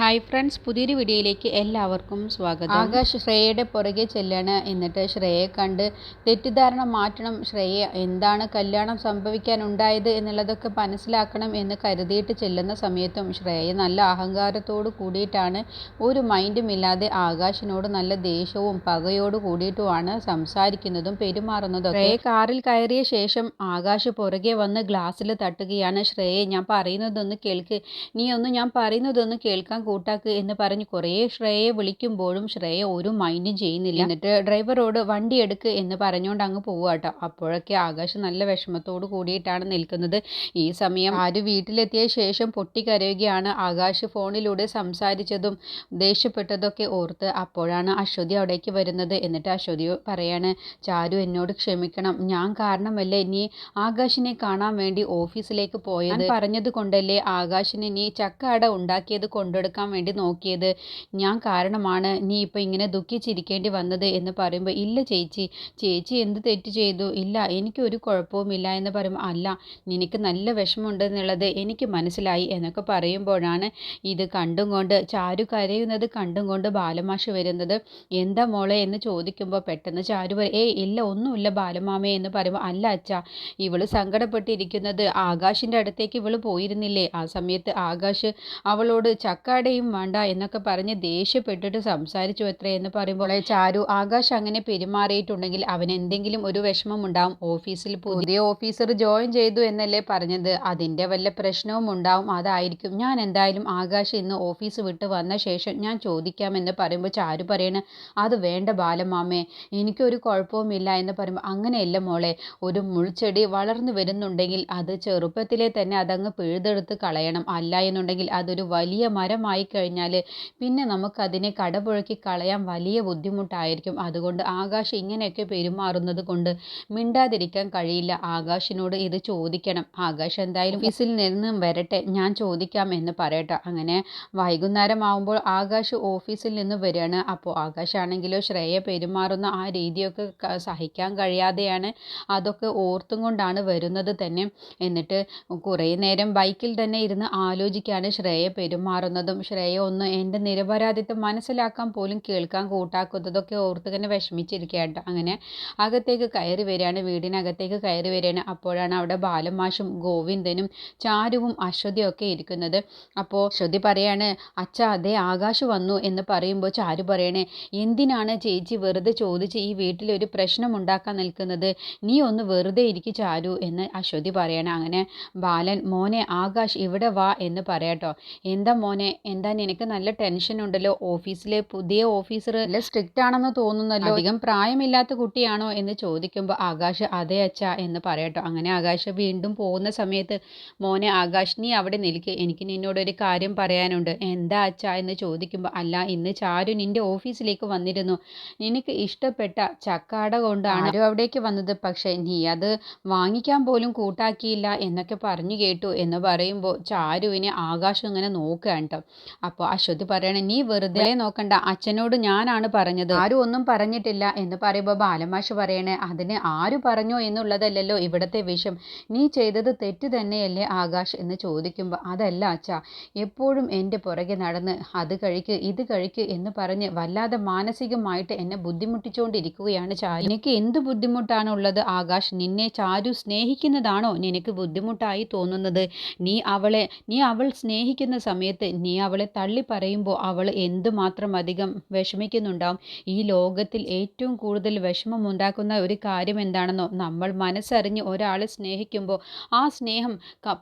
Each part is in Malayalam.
ഹായ് ഫ്രണ്ട്സ് പുതിയൊരു വീഡിയോയിലേക്ക് എല്ലാവർക്കും സ്വാഗതം. ആകാശ് ശ്രേയയുടെ പുറകെ ചെല്ലാണ്. എന്നിട്ട് ശ്രേയയെ കണ്ട് തെറ്റിദ്ധാരണ മാറ്റണം. ശ്രേയ എന്താണ് കല്യാണം സംഭവിക്കാനുണ്ടായത് എന്നുള്ളതൊക്കെ മനസ്സിലാക്കണം എന്ന് കരുതിയിട്ട് ചെല്ലുന്ന സമയത്തും ശ്രേയ നല്ല അഹങ്കാരത്തോട് കൂടിയിട്ടാണ്. ഒരു മൈൻഡും ഇല്ലാതെ ആകാശിനോട് നല്ല ദേഷ്യവും പകയോട് കൂടിയിട്ടുമാണ് സംസാരിക്കുന്നതും പെരുമാറുന്നതും ശ്രേയ കാറിൽ കയറിയ ശേഷം ആകാശ് പുറകെ വന്ന് ഗ്ലാസ്സിൽ തട്ടുകയാണ്. ശ്രേയെ ഞാൻ പറയുന്നതൊന്ന് കേൾക്ക്. നീ ഒന്ന് ഞാൻ പറയുന്നതൊന്ന് കേൾക്കാൻ കൂട്ടാക്ക് എന്ന് പറഞ്ഞ് കുറേ ശ്രേയെ വിളിക്കുമ്പോഴും ശ്രേയ ഒരു മൈൻഡും ചെയ്യുന്നില്ല. എന്നിട്ട് ഡ്രൈവറോട് വണ്ടി എടുക്ക് എന്ന് പറഞ്ഞുകൊണ്ട് അങ്ങ് പോവാട്ടോ അപ്പോഴൊക്കെ ആകാശം നല്ല വിഷമത്തോട് കൂടിയിട്ടാണ് നിൽക്കുന്നത്. ഈ സമയം ആര് വീട്ടിലെത്തിയ ശേഷം പൊട്ടിക്കരയുകയാണ് ആകാശ് ഫോണിലൂടെ സംസാരിച്ചതും ദേഷ്യപ്പെട്ടതൊക്കെ ഓർത്ത് അപ്പോഴാണ് അശ്വതി അവിടേക്ക് വരുന്നത്. എന്നിട്ട് അശ്വതി പറയാണ് ചാരു എന്നോട് ക്ഷമിക്കണം. ഞാൻ കാരണമല്ലേ നീ ആകാശിനെ കാണാൻ വേണ്ടി ഓഫീസിലേക്ക് പോയത്? പറഞ്ഞത് കൊണ്ടല്ലേ ആകാശിന് നീ ചക്ക അട ഉണ്ടാക്കിയത് കൊണ്ടെടുക്കാൻ വേണ്ടി നോക്കിയത്. ഞാൻ കാരണമാണ് നീ ഇപ്പോൾ ഇങ്ങനെ ദുഃഖിച്ചിരിക്കേണ്ടി വന്നത് എന്ന് പറയുമ്പോൾ ഇല്ല ചേച്ചി ചേച്ചി എന്ത് തെറ്റ് ചെയ്തു? ഇല്ല എനിക്കൊരു കുഴപ്പവുമില്ല എന്ന് പറയുമ്പോൾ അല്ല നിനക്ക് നല്ല വിഷമമുണ്ട് എന്നുള്ളത് എനിക്ക് മനസ്സിലായി എന്നൊക്കെ പറയുമ്പോഴാണ് ഇത് കണ്ടും കൊണ്ട് ചാരു കരയുന്നത് കണ്ടും കൊണ്ട് ബാലമാഷ് വരുന്നത്. എന്താ മോളെ എന്ന് ചോദിക്കുമ്പോൾ പെട്ടെന്ന് ചാരു പറയും ഏയ് ഇല്ല ഒന്നുമില്ല ബാലമാമേ എന്ന് പറയുമ്പോൾ അല്ല അച്ഛ ഇവൾ സങ്കടപ്പെട്ടിരിക്കുന്നത്. ആകാശിന്റെ അടുത്തേക്ക് ഇവൾ പോയിരുന്നില്ലേ? ആ സമയത്ത് ആകാശ് അവളോട് ചക്കാടയും വേണ്ട എന്നൊക്കെ പറഞ്ഞ് ദേഷ്യപ്പെട്ടിട്ട് സംസാരിച്ചു എത്രേ എന്ന് പറയുമ്പോൾ ചാരു ആകാശ് അങ്ങനെ പെരുമാറിയിട്ടുണ്ടെങ്കിൽ അവൻ എന്തെങ്കിലും ഒരു വിഷമം ഉണ്ടാവും ഓഫീസിൽ പുതിയ ഓഫീസർ ജോയിൻ ചെയ്തു എന്നല്ലേ പറഞ്ഞത്. അതിന്റെ വല്ല പ്രശ്നവും ഉണ്ടാവും. അതായിരിക്കും. ഞാൻ എന്തായാലും ആകാശ് ഇന്ന് ഓഫീസ് വിട്ട് വന്ന ശേഷം ഞാൻ ചോദിക്കാമെന്ന് പറയുമ്പോൾ ചാരു പറയണ് അത് വേണ്ട ബാലമാമേ എനിക്കൊരു കുഴപ്പവുമില്ല എന്ന് പറയുമ്പോൾ അങ്ങനെയല്ല മോളെ ഒരു മുൾച്ചെടി വളർന്നു വരുന്നുണ്ടെങ്കിൽ അത് ചെറുപ്പത്തിലെ തന്നെ അതങ്ങ് പിഴുതെടുത്ത് കളയണം. അല്ല എന്നുണ്ടെങ്കിൽ അതൊരു വലിയ മരമായി കഴിഞ്ഞാൽ പിന്നെ നമുക്കതിനെ കടപുഴക്കി കളയാൻ വലിയ ബുദ്ധിമുട്ടായിരിക്കും. അതുകൊണ്ട് ആകാശ് ഇങ്ങനെയൊക്കെ പെരുമാറുന്നത് കൊണ്ട് മിണ്ടാതിരിക്കാൻ കഴിയില്ല. ആകാശിനോട് ഇത് ചോദിക്കണം. ആകാശ് എന്തായാലും ഓഫീസിൽ നിന്ന് വരട്ടെ ഞാൻ ചോദിക്കാം എന്ന് പറയട്ടെ. അങ്ങനെ വൈകുന്നേരം ആകുമ്പോൾ ആകാശ് ഓഫീസിൽ നിന്ന് വരികയാണ്. അപ്പോൾ ആകാശാണെങ്കിലോ ശ്രേയ പെരുമാറുന്ന ആ രീതിയൊക്കെ സഹിക്കാൻ കഴിയാതെയാണ് അതൊക്കെ ഓർത്തും കൊണ്ടാണ് വരുന്നത് തന്നെ. എന്നിട്ട് കുറേ നേരം ബൈക്കിൽ തന്നെ ഇരുന്ന് ആലോചിക്കാണ് ശ്രേയ പെരുമാറുന്നതും. ശ്രേയ ഒന്ന് എന്റെ നിരപരാധിത്വം മനസ്സിലാക്കാൻ പോലും കേൾക്കാൻ കൂട്ടാക്കുന്നതൊക്കെ ഓർത്ത് തന്നെ വിഷമിച്ചിരിക്കുകയാട്ടോ അങ്ങനെ അകത്തേക്ക് കയറി വരികയാണ് വീടിനകത്തേക്ക് കയറി വരികയാണ്. അപ്പോഴാണ് അവിടെ ബാലമാഷും ഗോവിന്ദനും ചാരുവും അശ്വതിയും ഒക്കെ ഇരിക്കുന്നത്. അപ്പോൾ അശ്വതി പറയാണ് അച്ഛ അതേ ആകാശ് വന്നു എന്ന് പറയുമ്പോൾ ചാരു പറയണേ എന്തിനാണ് ചേച്ചി വെറുതെ ചോദിച്ച് ഈ വീട്ടിലൊരു പ്രശ്നം ഉണ്ടാക്കാൻ നിൽക്കുന്നത്? നീ ഒന്ന് വെറുതെ ഇരിക്കും ചാരു എന്ന് അശ്വതി പറയണേ. അങ്ങനെ ബാലൻ മോനെ ആകാശ് ഇവിടെ വാ എന്ന് പറയാട്ടോ എന്താ മോനെ എന്താ നിനക്ക് നല്ല ടെൻഷൻ ഉണ്ടല്ലോ? ഓഫീസിലെ പുതിയ ഓഫീസർ നല്ല സ്ട്രിക്റ്റ് ആണെന്ന് തോന്നുന്നല്ലോ. അധികം പ്രായമില്ലാത്ത കുട്ടിയാണോ എന്ന് ചോദിക്കുമ്പോൾ ആകാശ് അതെ അച്ഛ എന്ന് പറയട്ടോ. അങ്ങനെ ആകാശ് വീണ്ടും പോകുന്ന സമയത്ത് മോനെ ആകാശ് നീ അവിടെ നിൽക്ക്. എനിക്ക് നിന്നോടൊരു കാര്യം പറയാനുണ്ട്. എന്താ അച്ഛ എന്ന് ചോദിക്കുമ്പോൾ അല്ല ഇന്ന് ചാരു നിന്റെ ഓഫീസിലേക്ക് വന്നിരുന്നു. നിനക്ക് ഇഷ്ടപ്പെട്ട ചക്കാട കൊണ്ടാണ് ആരും അവിടേക്ക് വന്നത്. പക്ഷേ നീ അത് വാങ്ങിക്കാൻ പോലും കൂട്ടാക്കിയില്ല എന്നൊക്കെ പറഞ്ഞു കേട്ടു എന്ന് പറയുമ്പോൾ ചാരുവിനെ ആകാശം ഇങ്ങനെ നോക്കുകയാണ് കേട്ടോ അപ്പോൾ അശ്വതി പറയണേ നീ വെറുതെ നോക്കണ്ട. അച്ഛനോട് ഞാനാണ് പറഞ്ഞത്. ആരും ഒന്നും പറഞ്ഞിട്ടില്ല. എന്ന് പറയുമ്പോൾ ബാലമാഷ് പറയണേ അതിന് ആര് പറഞ്ഞു എന്നുള്ളതല്ലല്ലോ ഇവിടുത്തെ വിഷം. നീ ചെയ്തത് തെറ്റ് തന്നെയല്ലേ ആകാശ്? എന്ന് ചോദിക്കുമ്പോൾ അതല്ല അച്ഛ എപ്പോഴും എന്റെ പുറകെ നടന്ന് അത് കഴിക്ക് ഇത് കഴിക്ക് എന്ന് പറഞ്ഞ് വല്ലാതെ മാനസികമായിട്ട് എന്നെ ബുദ്ധിമുട്ടിച്ചുകൊണ്ടിരിക്കുകയാണ് ചാരു. എനിക്ക് എന്ത് ബുദ്ധിമുട്ടാണ് ഉള്ളത് ആകാശ്? നിന്നെ ചാരു സ്നേഹിക്കുന്നതാണോ നിനക്ക് ബുദ്ധിമുട്ടായി തോന്നുന്നത്? നീ അവളെ നീ അവൾ സ്നേഹിക്കുന്ന സമയത്ത് നീ അവളെ തള്ളി പറയുമ്പോൾ അവൾ എന്തുമാത്രം അധികം വിഷമിക്കുന്നുണ്ടാവും? ഈ ലോകത്തിൽ ഏറ്റവും കൂടുതൽ വിഷമമുണ്ടാക്കുന്ന ഒരു കാര്യം എന്താണെന്നോ നമ്മൾ മനസ്സറിഞ്ഞ് ഒരാളെ സ്നേഹിക്കുമ്പോൾ ആ സ്നേഹം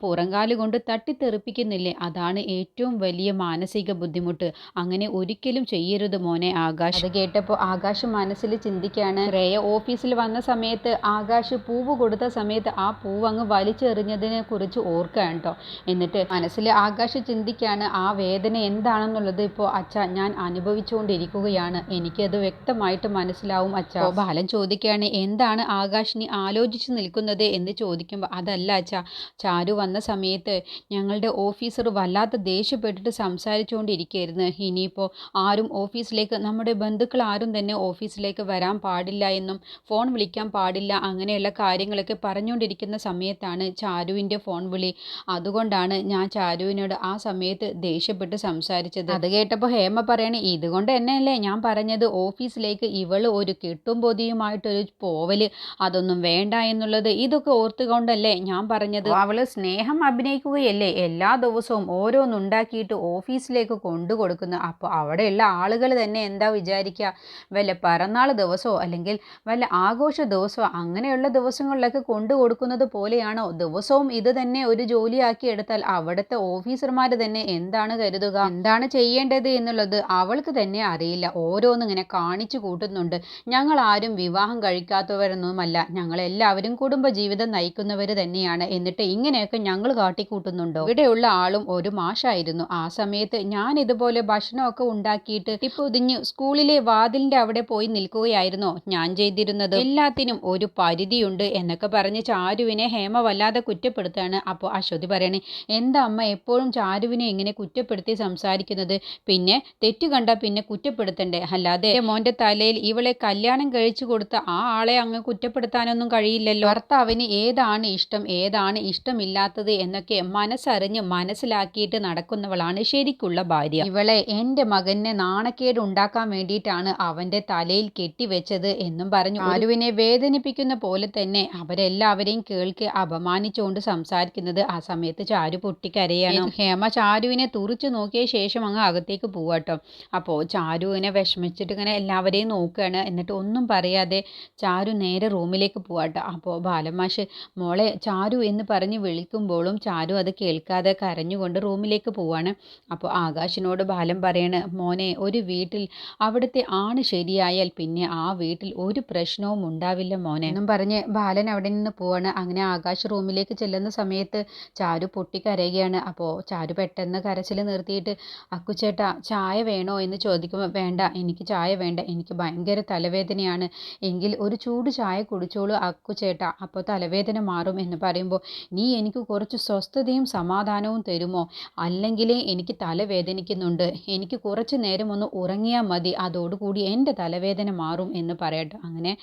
പുറങ്കാൽ കൊണ്ട് തട്ടിത്തെറിപ്പിക്കുന്നില്ലേ? അതാണ് ഏറ്റവും വലിയ മാനസിക ബുദ്ധിമുട്ട്. അങ്ങനെ ഒരിക്കലും ചെയ്യരുത് മോനെ ആകാശ്. അത് കേട്ടപ്പോൾ ആകാശ് മനസ്സിൽ ചിന്തിക്കുകയാണ് ശ്രേയ ഓഫീസിൽ വന്ന സമയത്ത് ആകാശ് പൂവ് കൊടുത്ത സമയത്ത് ആ പൂവ് അങ്ങ് വലിച്ചെറിഞ്ഞതിനെ കുറിച്ച് ഓർക്കുകയാണ് കേട്ടോ എന്നിട്ട് മനസ്സിൽ ആകാശ് ചിന്തിക്കുകയാണ് ആ വേദന എന്താണെന്നുള്ളത് ഇപ്പോൾ അച്ഛ ഞാൻ അനുഭവിച്ചുകൊണ്ടിരിക്കുകയാണ്. എനിക്കത് വ്യക്തമായിട്ട് മനസ്സിലാവും അച്ഛ. ബാലൻ ചോദിക്കുകയാണ് എന്താണ് ആകാശിനി ആലോചിച്ച് നിൽക്കുന്നത്? എന്ന് ചോദിക്കുമ്പോൾ അതല്ല അച്ഛ ചാരു വന്ന സമയത്ത് ഞങ്ങളുടെ ഓഫീസർ വല്ലാത്ത ദേഷ്യപ്പെട്ടിട്ട് സംസാരിച്ചുകൊണ്ടിരിക്കുകയായിരുന്നു. ഇനിയിപ്പോൾ ആരും ഓഫീസിലേക്ക് നമ്മുടെ ബന്ധുക്കൾ ആരും തന്നെ ഓഫീസിലേക്ക് വരാൻ പാടില്ല എന്നും ഫോൺ വിളിക്കാൻ പാടില്ല അങ്ങനെയുള്ള കാര്യങ്ങളൊക്കെ പറഞ്ഞുകൊണ്ടിരിക്കുന്ന സമയത്താണ് ചാരുവിന്റെ ഫോൺ വിളി. അതുകൊണ്ടാണ് ഞാൻ ചാരുവിനോട് ആ സമയത്ത് ദേഷ്യപ്പെട്ടു ദേഷ്യപ്പെട്ട് സംസാരിച്ചത്. അത് കേട്ടപ്പോൾ ഹേമ പറയണേ ഇതുകൊണ്ട് തന്നെയല്ലേ ഞാൻ പറഞ്ഞത്? ഓഫീസിലേക്ക് ഇവൾ ഒരു കിട്ടും പൊതിയുമായിട്ടൊരു പോവൽ അതൊന്നും വേണ്ട എന്നുള്ളത് ഇതൊക്കെ ഓർത്തുകൊണ്ടല്ലേ ഞാൻ പറഞ്ഞത്? അവൾ സ്നേഹം അഭിനയിക്കുകയല്ലേ? എല്ലാ ദിവസവും ഓരോന്നുണ്ടാക്കിയിട്ട് ഓഫീസിലേക്ക് കൊണ്ടു കൊടുക്കുന്നു അപ്പോൾ അവിടെയുള്ള ആളുകൾ തന്നെ എന്താ വിചാരിക്കുക വല്ല പിറന്നാൾ ദിവസമോ അല്ലെങ്കിൽ വല്ല ആഘോഷ ദിവസമോ അങ്ങനെയുള്ള ദിവസങ്ങളിലൊക്കെ കൊണ്ടു കൊടുക്കുന്നത് പോലെയാണോ? ദിവസവും ഇത് തന്നെ ഒരു ജോലിയാക്കി എടുത്താൽ അവിടുത്തെ ഓഫീസർമാർ തന്നെ എന്താണ് കരുതുക. എന്താണ് ചെയ്യേണ്ടത് എന്നുള്ളത് അവൾക്ക് തന്നെ അറിയില്ല. ഓരോന്നിങ്ങനെ കാണിച്ചു കൂട്ടുന്നുണ്ട്. ഞങ്ങൾ ആരും വിവാഹം കഴിക്കാത്തവരൊന്നുമല്ല. ഞങ്ങളെല്ലാവരും കുടുംബജീവിതം നയിക്കുന്നവർ തന്നെയാണ്. എന്നിട്ട് ഇങ്ങനെയൊക്കെ ഞങ്ങൾ കാട്ടിക്കൂട്ടുന്നുണ്ടോ? ഇവിടെയുള്ള ആളും ഒരു മാഷായിരുന്നു. ആ സമയത്ത് ഞാൻ ഇതുപോലെ ഭക്ഷണമൊക്കെ ഉണ്ടാക്കിയിട്ട് ടിപ്പൊതിഞ്ഞ് സ്കൂളിലെ വാതിലിന്റെ അവിടെ പോയി നിൽക്കുകയായിരുന്നോ ഞാൻ ചെയ്തിരുന്നത്. എല്ലാത്തിനും ഒരു പരിധിയുണ്ട് എന്നൊക്കെ പറഞ്ഞ് ചാരുവിനെ ഹേമ വല്ലാതെ കുറ്റപ്പെടുത്താണ്. അപ്പോൾ അശ്വതി പറയണേ എന്താ അമ്മ എപ്പോഴും ചാരുവിനെ ഇങ്ങനെ കുറ്റപ്പെടുത്തി സംസാരിക്കുന്നത്. പിന്നെ തെറ്റ് കണ്ട പിന്നെ കുറ്റപ്പെടുത്തണ്ടേ? അല്ലാതെ മോന്റെ തലയിൽ ഇവളെ കല്യാണം കഴിച്ചു കൊടുത്ത ആ ആളെ അങ്ങ് കുറ്റപ്പെടുത്താനൊന്നും കഴിയില്ലല്ലോ. ഭർത്താവിന് ഏതാണ് ഇഷ്ടം? ഏതാണ് ഇഷ്ടമില്ലാത്തത്? എന്നൊക്കെ മനസ്സറിഞ്ഞ് മനസ്സിലാക്കിയിട്ട് നടക്കുന്നവളാണ് ശരിക്കുള്ള ഭാര്യ. ഇവളെ എന്റെ മകനെ നാണക്കേട് ഉണ്ടാക്കാൻ വേണ്ടിയിട്ടാണ് അവന്റെ തലയിൽ കെട്ടിവെച്ചത് എന്നും പറഞ്ഞു. ആരുവിനെ വേദനിപ്പിക്കുന്ന പോലെ തന്നെ അവരെല്ലാവരെയും കേൾക്കെ അപമാനിച്ചുകൊണ്ട് സംസാരിക്കുന്നത് ആ സമയത്ത് ചാരു പൊട്ടിക്കരയാണ്. ഹേമ ചാരുവിനെ തുറിച്ചു നോക്കിയ ശേഷം അങ്ങ് അകത്തേക്ക് പോവാട്ടോ അപ്പോൾ ചാരു ഇങ്ങനെ വിഷമിച്ചിട്ട് ഇങ്ങനെ എല്ലാവരെയും നോക്കുകയാണ് എന്നിട്ട് ഒന്നും പറയാതെ ചാരു നേരെ റൂമിലേക്ക് പോവാട്ടോ അപ്പോൾ ബാലമാഷ് മോളെ ചാരു എന്ന് പറഞ്ഞ് വിളിക്കുമ്പോഴും ചാരു അത് കേൾക്കാതെ കരഞ്ഞുകൊണ്ട് റൂമിലേക്ക് പോവാണ്. അപ്പോൾ ആകാശിനോട് ബാലം പറയാണ് മോനെ ഒരു വീട്ടിൽ അവിടുത്തെ ആണ് ശരിയായാൽ പിന്നെ ആ വീട്ടിൽ ഒരു പ്രശ്നവും ഉണ്ടാവില്ല മോനെ. എന്നും പറഞ്ഞ് ബാലൻ അവിടെ നിന്ന് പോവാണ്. അങ്ങനെ ആകാശ് റൂമിലേക്ക് ചെല്ലുന്ന സമയത്ത് ചാരു പൊട്ടിക്കരയുകയാണ്. അപ്പോൾ ചാരു പെട്ടെന്ന് കരച്ചിൽ നിർത്തിയിട്ട് അക്കുച്ചേട്ടാ ചായ വേണോ? എന്ന് ചോദിക്കുമ്പോൾ വേണ്ട എനിക്ക് ചായ വേണ്ട എനിക്ക് ഭയങ്കര തലവേദനയാണ്. എങ്കിൽ ഒരു ചൂട് ചായ കുടിച്ചോളൂ അക്കുച്ചേട്ടാ അപ്പോൾ തലവേദന മാറും എന്ന് പറയുമ്പോൾ നീ എനിക്ക് കുറച്ച് സ്വസ്ഥതയും സമാധാനവും തരുമോ? അല്ലെങ്കിലേ എനിക്ക് തലവേദനിക്കുന്നുണ്ട് എനിക്ക് കുറച്ച് നേരം ഒന്ന് ഉറങ്ങിയാൽ മതി അതോടുകൂടി എന്റെ തലവേദന മാറും എന്ന് പറയട്ടെ. അങ്ങനെ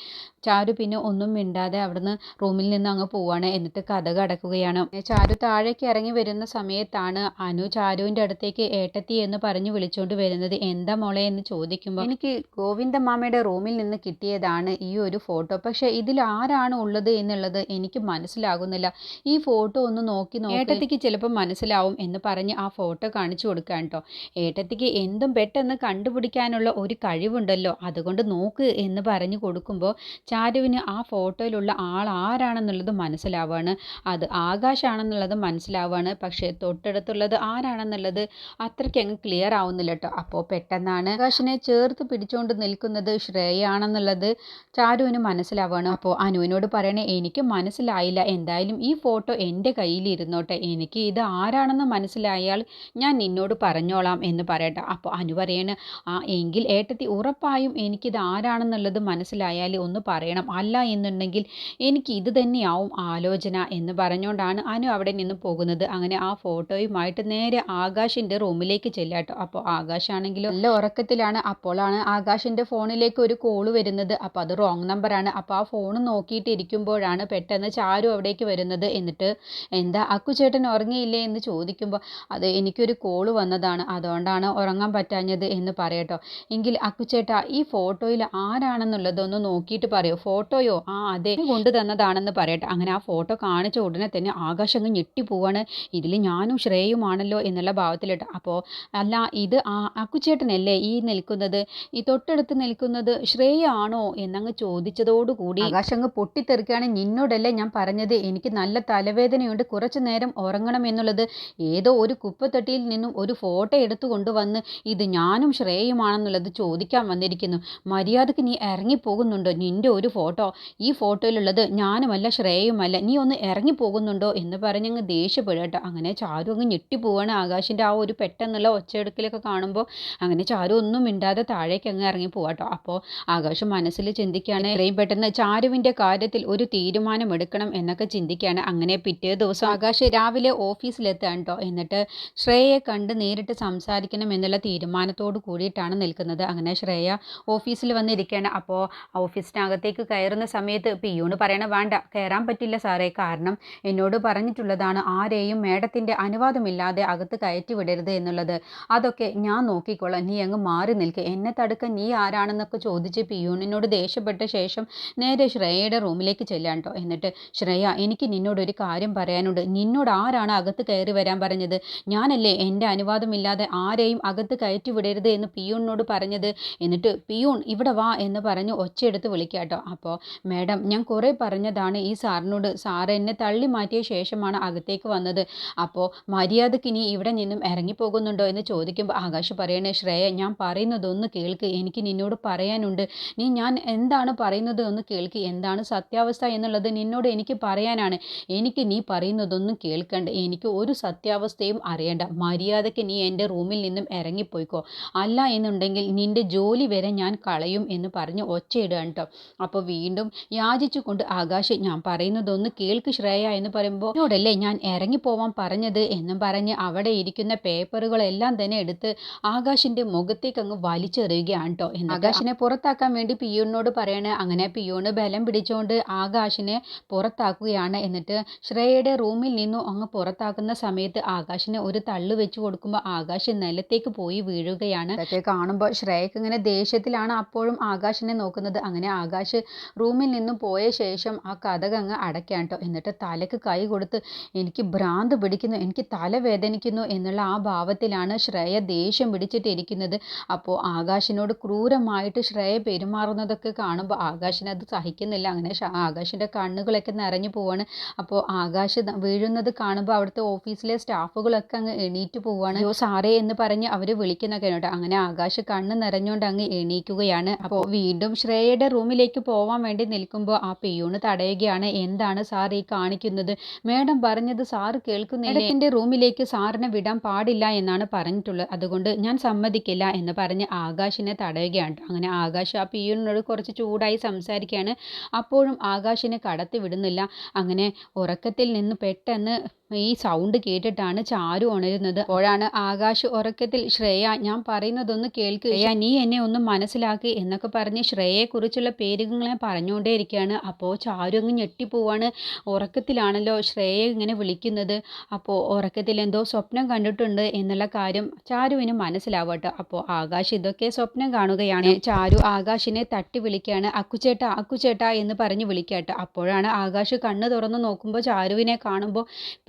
ചാരു പിന്നെ ഒന്നും മിണ്ടാതെ അവിടുന്ന് റൂമിൽ നിന്ന് അങ്ങ് പോവാണ്. എന്നിട്ട് കഥ കടക്കുകയാണ്. ചാരു താഴേക്ക് ഇറങ്ങി വരുന്ന സമയത്താണ് അനു ചാരുവിന്റെ അടുത്തേക്ക് ഏട്ടത്തി എന്ന് പറഞ്ഞു വിളിച്ചുകൊണ്ട് വരുന്നത് എന്താ മോളെ എന്ന് ചോദിക്കുമ്പോൾ എനിക്ക് ഗോവിന്ദ മാമയുടെ റൂമിൽ നിന്ന് കിട്ടിയതാണ് ഈ ഒരു ഫോട്ടോ. പക്ഷേ ഇതിൽ ആരാണ് ഉള്ളത് എന്നുള്ളത് എനിക്ക് മനസ്സിലാകുന്നില്ല. ഈ ഫോട്ടോ ഒന്ന് നോക്കി നോക്കി. ഏട്ടത്തിക്ക് ചിലപ്പോൾ മനസ്സിലാവും എന്ന് പറഞ്ഞ് ആ ഫോട്ടോ കാണിച്ചു കൊടുക്കാൻ കേട്ടോ ഏട്ടത്തിക്ക് എന്തും പെട്ടെന്ന് കണ്ടുപിടിക്കാനുള്ള ഒരു കഴിവുണ്ടല്ലോ. അതുകൊണ്ട് നോക്ക് എന്ന് പറഞ്ഞു കൊടുക്കുമ്പോൾ ചാരുവിന് ആ ഫോട്ടോയിലുള്ള ആൾ ആരാണെന്നുള്ളത് മനസ്സിലാവാണ്. അത് ആകാശാണെന്നുള്ളത് മനസ്സിലാവാണ്. പക്ഷേ തൊട്ടടുത്തുള്ളത് ആരാണെന്നുള്ളത് അത്രയ്ക്ക് അങ്ങ് ക്ലിയർ ആവുന്നില്ല കേട്ടോ അപ്പോൾ പെട്ടെന്നാണ് ആകാശിനെ ചേർത്ത് പിടിച്ചുകൊണ്ട് നിൽക്കുന്നത് ശ്രേയാണെന്നുള്ളത് ചാരുവിന് മനസ്സിലാവണം. അപ്പോൾ അനുവിനോട് പറയണേ എനിക്ക് മനസ്സിലായില്ല. എന്തായാലും ഈ ഫോട്ടോ എന്റെ കയ്യിലിരുന്നോട്ടെ. എനിക്ക് ഇത് ആരാണെന്ന് മനസ്സിലായാൽ ഞാൻ നിന്നോട് പറഞ്ഞോളാം എന്ന് പറയട്ടെ. അപ്പോൾ അനു പറയണ ആ എങ്കിൽ ഏട്ടത്തി ഉറപ്പായും എനിക്കിത് ആരാണെന്നുള്ളത് മനസ്സിലായാൽ ഒന്ന് പറയണം. അല്ല എന്നുണ്ടെങ്കിൽ എനിക്ക് ഇത് തന്നെയാവും ആലോചന. എന്ന് പറഞ്ഞുകൊണ്ടാണ് അനു അവിടെ നിന്ന് പോകുന്നത്. അങ്ങനെ ആ ഫോട്ടോയുമായിട്ട് നേരെ ആകാശിന്റെ റൂമിലേക്ക് ചെല്ലാട്ടോ അപ്പോൾ ആകാശാണെങ്കിലും നല്ല ഉറക്കത്തിലാണ്. അപ്പോഴാണ് ആകാശിന്റെ ഫോണിലേക്ക് ഒരു കോൾ വരുന്നത്. അപ്പോൾ അത് റോങ് നമ്പറാണ് അപ്പോൾ ആ ഫോൺ നോക്കിയിട്ടിരിക്കുമ്പോഴാണ് പെട്ടെന്ന് ചാരു അവിടേക്ക് വരുന്നത്. എന്നിട്ട് എന്താ അക്കുചേട്ടൻ ഉറങ്ങിയില്ലേ? എന്ന് ചോദിക്കുമ്പോൾ അത് എനിക്കൊരു കോൾ വന്നതാണ്. അതുകൊണ്ടാണ് ഉറങ്ങാൻ പറ്റാഞ്ഞത് എന്ന് പറയട്ടോ എങ്കിൽ അക്കുചേട്ടാ ഈ ഫോട്ടോയിൽ ആരാണെന്നുള്ളതൊന്ന് നോക്കിയിട്ട് പറയോ? ഫോട്ടോയോ ആ അതെ. കൊണ്ടു തന്നതാണെന്ന് പറയട്ടെ. അങ്ങനെ ആ ഫോട്ടോ കാണിച്ച ഉടനെ തന്നെ ആകാശം അങ്ങ് ഞെട്ടിപ്പോവാണ് ഇതിൽ ഞാനും ശ്രേയുമാണല്ലോ എന്നുള്ള ഭാവത്തിലിട്ട് അപ്പോൾ അല്ല ഇത് ആ അക്കുച്ചേട്ടനല്ലേ ഈ നിൽക്കുന്നത്? ഈ തൊട്ടടുത്ത് നിൽക്കുന്നത് ശ്രേയ ആണോ എന്നങ്ങ് ചോദിച്ചതോടുകൂടി ആകാശങ്ങ് പൊട്ടിത്തെറിക്കുകയാണ്. നിന്നോടല്ലേ ഞാൻ പറഞ്ഞത്? എനിക്ക് നല്ല തലവേദനയുണ്ട്. കുറച്ചു നേരം ഉറങ്ങണം എന്നുള്ളത്. ഏതോ ഒരു കുപ്പത്തൊട്ടിയിൽ നിന്നും ഒരു ഫോട്ടോ എടുത്തു കൊണ്ടുവന്ന് ഇത് ഞാനും ശ്രേയുമാണെന്നുള്ളത് ചോദിക്കാൻ വന്നിരിക്കുന്നു. മര്യാദയ്ക്ക് നീ ഇറങ്ങിപ്പോകുന്നുണ്ടോ? നിന്റെ ഒരു ഫോട്ടോ. ഈ ഫോട്ടോയിലുള്ളത് ഞാനുമല്ല ശ്രേയുമല്ല. നീ ഒന്ന് ഇറങ്ങിപ്പോകുന്നുണ്ടോ എന്ന് പറഞ്ഞങ്ങ് ദേഷ്യപ്പെടട്ടോ അങ്ങനെ ചാരു അങ്ങ് ഞെട്ടിപ്പോവാണ് ആകാശിന്റെ ആ ഒരു പെട്ടെന്നുള്ള ഒച്ചയെടുക്കലൊക്കെ കാണുമ്പോൾ അങ്ങനെ ചാരു ഒന്നും മിണ്ടാതെ താഴേക്ക് അങ്ങ് ഇറങ്ങി പോവാട്ടോ അപ്പോൾ ആകാശം മനസ്സിൽ ചിന്തിക്കുകയാണ് എത്രയും പെട്ടെന്ന് ചാരുവിന്റെ കാര്യത്തിൽ ഒരു തീരുമാനം എടുക്കണം എന്നൊക്കെ ചിന്തിക്കുകയാണ് അങ്ങനെ പിറ്റേ ദിവസം ആകാശ് രാവിലെ ഓഫീസിലെത്താൻ കേട്ടോ എന്നിട്ട് ശ്രേയയെ കണ്ട് നേരിട്ട് സംസാരിക്കണം എന്നുള്ള തീരുമാനത്തോട് കൂടിയിട്ടാണ് നിൽക്കുന്നത്. അങ്ങനെ ശ്രേയ ഓഫീസിൽ വന്നിരിക്കുകയാണ്. അപ്പോൾ ഓഫീസിനകത്തേക്ക് കയറുന്ന സമയത്ത് പിയൂണ് പറയണ വേണ്ട കയറാൻ പറ്റില്ല സാറേ. കാരണം എന്നോട് പറഞ്ഞിട്ടുള്ളതാണ് ആരെയും മേഡത്തിന്റെ അനുവാദമില്ലാതെ അകത്ത് കയറ്റി വിടരുത് എന്നുള്ളത്. അതൊക്കെ ഞാൻ നോക്കിക്കോളാം. നീ അങ്ങ് മാറി നിൽക്കുക എന്നെ തടുക്കാൻ നീ ആരാണെന്നൊക്കെ ചോദിച്ച് പിയൂണിനോട് ദേഷ്യപ്പെട്ട ശേഷം നേരെ ശ്രേയയുടെ റൂമിലേക്ക് ചെല്ലാൻ കേട്ടോ എന്നിട്ട് ശ്രേയ എനിക്ക് നിന്നോടൊരു കാര്യം പറയാനുണ്ട്. നിന്നോട് ആരാണ് അകത്ത് കയറി വരാൻ പറഞ്ഞത്? ഞാനല്ലേ എന്റെ അനുവാദമില്ലാതെ ആരെയും അകത്ത് കയറ്റി വിടരുത് എന്ന് പിയൂണിനോട് പറഞ്ഞത്? എന്നിട്ട് പിയൂൺ ഇവിടെ വാ എന്ന് പറഞ്ഞ് ഒച്ചയെടുത്ത് വിളിക്കാട്ടോ അപ്പോൾ മാഡം ഞാൻ കുറേ പറഞ്ഞതാണ് ഈ സാറിനോട്. സാർ എന്നെ തള്ളി മാറ്റിയ ശേഷമാണ് അകത്തേക്ക് വന്നത്. അപ്പോൾ മര്യാദയ്ക്ക് ഇനി ഇവിടെ നിന്നും ഇറങ്ങിപ്പോകുന്നുണ്ടോ എന്ന് ചോദിക്കുമ്പോൾ ആകാശ് പറയണേ ശ്രേയ ഞാൻ പറയുന്നതൊന്ന് കേൾക്ക്. എനിക്ക് നിന്നോട് പറയാനുണ്ട്. നീ ഞാൻ എന്താണ് പറയുന്നത് ഒന്ന് കേൾക്ക്. എന്താണ് സത്യാവസ്ഥ എന്നുള്ളത് നിന്നോട് എനിക്ക് പറയാനാണ്. എനിക്ക് നീ പറയുന്നതൊന്നും കേൾക്കണ്ട. എനിക്ക് ഒരു സത്യാവസ്ഥയും അറിയണ്ട. മര്യാദയ്ക്ക് നീ എന്റെ റൂമിൽ നിന്നും ഇറങ്ങിപ്പോയിക്കോ. അല്ല എന്നുണ്ടെങ്കിൽ നിന്റെ ജോലി വരെ ഞാൻ കളയും എന്ന് പറഞ്ഞ് ഒച്ചയിടുക കേട്ടോ അപ്പോൾ വീണ്ടും യാചിച്ചുകൊണ്ട് ആകാശ് ഞാൻ പറയുന്നതൊന്ന് കേൾക്ക് ശ്രേയ എന്ന് പറയുമ്പോൾ എന്നോടല്ലേ ഞാൻ ഇറങ്ങിപ്പോവാൻ പറഞ്ഞത്? എന്നും പറഞ്ഞ് അവിടെ ഇരിക്കുന്ന പേപ്പറുകളെല്ലാം തന്നെ എടുത്ത് ആകാശിന്റെ മുഖത്തേക്ക് അങ്ങ് വലിച്ചെറിയുകയാണ് കേട്ടോ ആകാശിനെ പുറത്താക്കാൻ വേണ്ടി പിയൂണിനോട് പറയണേ. അങ്ങനെ പിയൂണ് ബലം പിടിച്ചുകൊണ്ട് ആകാശിനെ പുറത്താക്കുകയാണ്. എന്നിട്ട് ശ്രേയയുടെ റൂമിൽ നിന്നും അങ്ങ് പുറത്താക്കുന്ന സമയത്ത് ആകാശിനെ ഒരു തള്ളു വെച്ച് കൊടുക്കുമ്പോൾ ആകാശ് നിലത്തേക്ക് പോയി വീഴുകയാണ്. അതൊക്കെ കാണുമ്പോൾ ശ്രേയക്ക് ഇങ്ങനെ ദേഷ്യത്തിലാണ് അപ്പോഴും ആകാശിനെ നോക്കുന്നത്. അങ്ങനെ ആകാശ് റൂമിൽ നിന്നും പോയ ശേഷം ആ കഥക അങ്ങ് അടയ്ക്കാൻ കേട്ടോ എന്നിട്ട് തലക്ക് കൈ കൊടുത്ത് എനിക്ക് ഭ്രാന്ത് പിടിക്കുന്നു എനിക്ക് തല വേദനിക്കുന്നു എന്നുള്ള ആ ഭാവത്തിലാണ് ശ്രേയ ദേഷ്യം പിടിച്ചിട്ടിരിക്കുന്നത്. അപ്പോൾ ആകാശിനോട് ക്രൂരമായിട്ട് ശ്രേയ പെരുമാറുന്നതൊക്കെ കാണുമ്പോൾ ആകാശിന് അത് സഹിക്കുന്നില്ല. അങ്ങനെ ആകാശിന്റെ കണ്ണുകളൊക്കെ നിറഞ്ഞു പോവാണ്. അപ്പോൾ ആകാശ് വീഴുന്നത് കാണുമ്പോൾ അവിടുത്തെ ഓഫീസിലെ സ്റ്റാഫുകളൊക്കെ അങ്ങ് എണീറ്റ് പോവാണ്. അയ്യോ സാറേ എന്ന് പറഞ്ഞ് അവർ വിളിക്കുന്നൊക്കെ കേട്ടോ അങ്ങനെ ആകാശ് കണ്ണ് നിറഞ്ഞുകൊണ്ട് അങ്ങ് എണീക്കുകയാണ്. അപ്പോൾ വീണ്ടും ശ്രേയയുടെ റൂമിലേക്ക് പോവാൻ വേണ്ടി നിൽക്കുമ്പോൾ ആ പിയൂണ് തടയുകയാണ്. എന്താണ് സാർ ഈ കാണിക്കുന്നത്? മേഡം പറഞ്ഞത് സാറ് കേൾക്കുന്നില്ല എന്റെ റൂമിലേക്ക് സാറിനെ വിടാൻ പാടില്ല എന്നാണ് പറഞ്ഞിട്ടുള്ളത്. അതുകൊണ്ട് ഞാൻ സമ്മതിക്കില്ല എന്ന് പറഞ്ഞ് ആകാശിനെ തടയുകയാണ് അങ്ങനെ ആകാശ് ആ പിയുനോട് കുറച്ച് ചൂടായി സംസാരിക്കുകയാണ്. അപ്പോഴും ആകാശിനെ കടത്തി വിടുന്നില്ല അങ്ങനെ ഉറക്കത്തിൽ നിന്ന് പെട്ടെന്ന് ഈ സൗണ്ട് കേട്ടിട്ടാണ് ചാരു ഉണരുന്നത്. അപ്പോഴാണ് ആകാശ് ഉറക്കത്തിൽ ശ്രേയ ഞാൻ പറയുന്നതൊന്ന് കേൾക്കുക നീ എന്നെ ഒന്ന് മനസ്സിലാക്കി എന്നൊക്കെ പറഞ്ഞ് ശ്രേയയെക്കുറിച്ചുള്ള പേരുകളെ പറഞ്ഞുകൊണ്ടേയിരിക്കുകയാണ്. അപ്പോൾ ചാരു അങ്ങ് ഞെട്ടിപ്പോവാണ്. ഉറക്കത്തിലാണല്ലോ ശ്രേയ ഇങ്ങനെ വിളിക്കുന്നത്. അപ്പോൾ ഉറക്കത്തിൽ എന്തോ സ്വപ്നം കണ്ടിട്ടുണ്ട് എന്നുള്ള കാര്യം ചാരുവിന് മനസ്സിലാവട്ടെ. അപ്പോൾ ആകാശ് ഇതൊക്കെ സ്വപ്നം കാണുകയാണ്. ചാരു ആകാശിനെ തട്ടി വിളിക്കുകയാണ്. അക്കുചേട്ട അക്കുചേട്ട എന്ന് പറഞ്ഞ് വിളിക്കട്ടെ. അപ്പോഴാണ് ആകാശ് കണ്ണ് തുറന്ന് നോക്കുമ്പോൾ ചാരുവിനെ കാണുമ്പോൾ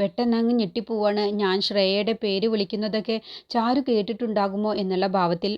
പെട്ടെന്ന് അങ്ങ് ഞെട്ടിപ്പോവാണ്. ഞാൻ ശ്രേയയുടെ പേര് വിളിക്കുന്നതൊക്കെ ചാരു കേട്ടിട്ടുണ്ടാകുമോ എന്നുള്ള ഭാവത്തിൽ.